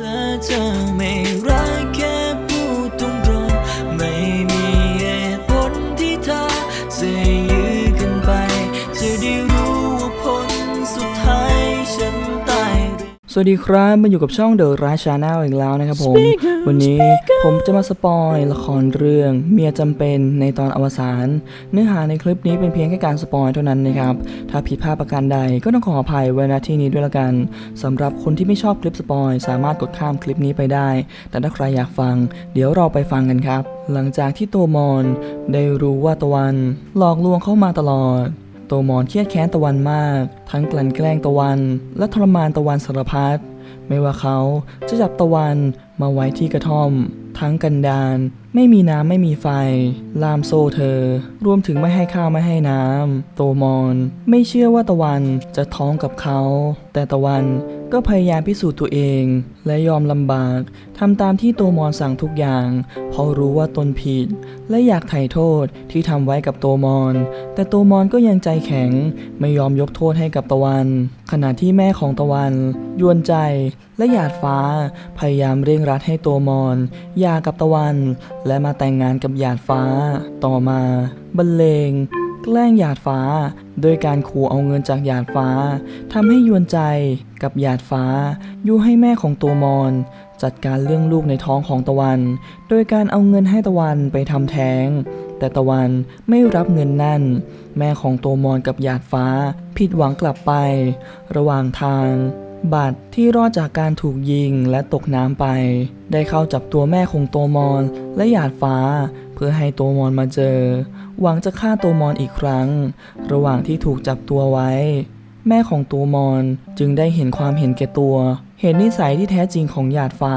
ถ้าเสวัสดีครับมาอยู่กับช่องเดอะราชาแนลอีกแล้วนะครับผม วันนี้ผมจะมาสปอยละครเรื่องเมียจำเป็นในตอนอวสานเนื้อหาในคลิปนี้เป็นเพียงแค่การสปอยเท่านั้นนะครับ ถ้าผิดพลาดประการใดก็ต้องขออภัยไว้ณที่นี้ด้วยละกันสำหรับคนที่ไม่ชอบคลิปสปอยสามารถกดข้ามคลิปนี้ไปได้ แต่ถ้าใครอยากฟัง เดี๋ยวเราไปฟังกันครับ หลังจากที่โตมอนได้รู้ว่าตะวันหลอกลวงเข้ามาตลอด โตมอนเครียดแค้นตะวันมาก ทั้งกลั่นแกล้งตะวัน และทรมานตะวันสารพัดไม่ว่าเขาจะจับตะวันมาไว้ที่กระท่อม ทั้งกันดาน ไม่มีน้ำไม่มีไฟ ลามโซเธอ รวมถึงไม่ให้ข้าวไม่ให้น้ำ โตมอน ไม่เชื่อว่าตะวันจะท้องกับเขา แต่ตะวันก็พยายามพิสูจน์ตัวเอง และยอมลำบากทำตามที่โตมอนสั่งทุกอย่าง เพราะรู้ว่าตนผิด และอยากไถ่โทษที่ทำไว้กับโตมอน แต่โตมอนก็ยังใจแข็ง ไม่ยอมยกโทษให้กับตะวัน ขณะที่แม่ของตะวัน ยวนใจและหยาดฟ้า พยายามเร่งรัดให้โตมอนหย่ากับตะวันและมาแต่งงานกับหยาดฟ้า ต่อมาบรรเลง แกล้งหยาดฟ้า โดยการขู่เอาเงินจากหยาดฟ้าทำให้ยวนใจกับหยาดฟ้ายุให้แม่ของตัวมอน จัดการเรื่องลูกในท้องของตะวัน โดยการเอาเงินให้ตะวันไปทำแท้ง แต่ตะวันไม่รับเงินนั่น แม่ของตัวมอนกับหยาดฟ้า ผิดหวังกลับไป ระหว่างทาง บัตรที่รอดจากการถูกยิงและตกน้ำไป ได้เข้าจับตัวแม่ของโตมอนและหยาดฟ้า เพื่อให้โตมอนมาเจอ หวังจะฆ่าโตมอนอีกครั้ง ระหว่างที่ถูกจับตัวไว้ แม่ของโตมอนจึงได้เห็นความเห็นแก่ตัว เห็นนิสัยที่แท้จริงของหยาดฟ้า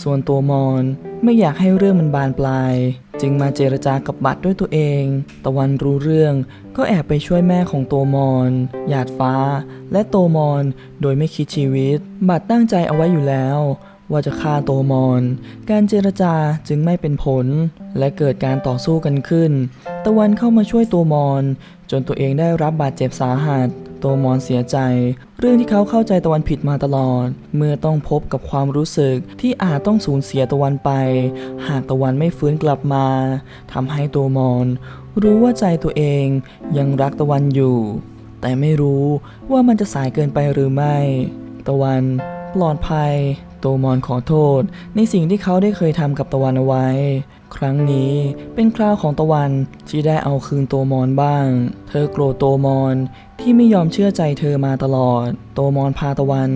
ส่วนโตมอนไม่อยากให้เรื่องมันบานปลาย จึงมาเจรจากับบัตรด้วยตัวเอง ตะวันรู้เรื่องก็แอบไปช่วยแม่ของโตมอน หยาดฟ้า และโตมอน โดยไม่คิดชีวิต บัตรตั้งใจเอาไว้อยู่แล้ว ว่าจะฆ่าโตมอน การเจรจาจึงไม่เป็นผล และเกิดการต่อสู้กันขึ้น ตะวันเข้ามาช่วยโตมอน จนตัวเองได้รับบาดเจ็บสาหัส โตมอนเสียใจ เรื่องที่เขาเข้าใจตะวันผิดมาตลอด เมื่อต้องพบกับความรู้สึกที่อาจต้องสูญเสียตะวันไป หากตะวันไม่ฟื้นกลับมาทำให้โตมอน รู้ว่าใจตัวเองยังรักตะวันอยู่ แต่ไม่รู้ว่ามันจะสายเกินไปหรือไม่ ตะวัน ปลอดภัย โตมอนขอโทษ ในสิ่งที่เขาได้เคยทำกับตะวันเอาไว้ ครั้งนี้เป็นคราวของตะวันที่ได้เอาคืนโตมอนบ้าง เธอโกรธโตมอนที่ไม่ยอมเชื่อใจเธอมาตลอด โตมอนพาตะวัน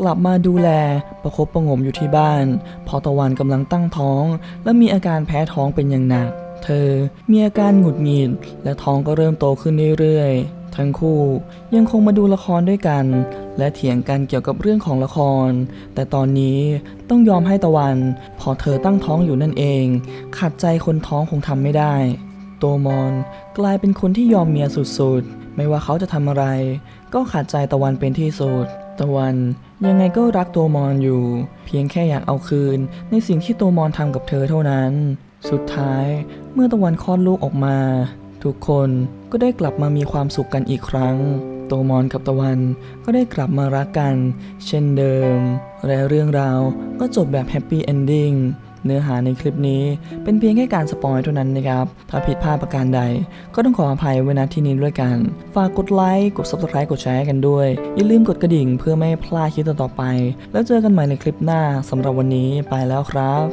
กลับมาดูแลประคบประงมอยู่ที่บ้าน พอตะวันกำลังตั้งท้อง และมีอาการแพ้ท้องเป็นอย่างหนัก เธอมีอาการหงุดหงิดและท้องก็เริ่มโตขึ้นเรื่อยๆ ทั้งคู่ยังคงมาดูละครด้วยกัน และเถียงกันเกี่ยวกับเรื่องของละคร แต่ตอนนี้ต้องยอมให้ตะวัน พอเธอตั้งท้องอยู่นั่นเอง ขัดใจคนท้องคงทำไม่ได้โตมอนกลายเป็นคนที่ยอมเมียสุดๆ ไม่ว่าเขาจะทำอะไร ก็ขัดใจตะวันเป็นที่สุด ตะวันยังไงก็รักโตมอนอยู่ เพียงแค่อยากเอาคืน ในสิ่งที่โตมอนทำกับเธอเท่านั้น สุดท้ายเมื่อตะวันคลอดลูกออกมา ทุกคนก็ได้กลับมามีความสุขกันอีกครั้ง โตมอนกับตะวัน ก็ได้กลับมารักกัน เช่นเดิม และเรื่องราวก็จบแบบแฮปปี้เอนดิ้งเนื้อหาในคลิปนี้เป็นเพียงแค่การสปอยเท่านั้นนะครับ ถ้าผิดพลาดประการใด ก็ต้องขออภัยไว้ณที่นี้ด้วยกัน ฝากกดไลค์ กด subscribe กดแชร์กันด้วย อย่าลืมกดกระดิ่งเพื่อไม่พลาดคลิปต่อๆไป แล้วเจอกันใหม่ในคลิปหน้าสำหรับวันนี้ไปแล้วครับ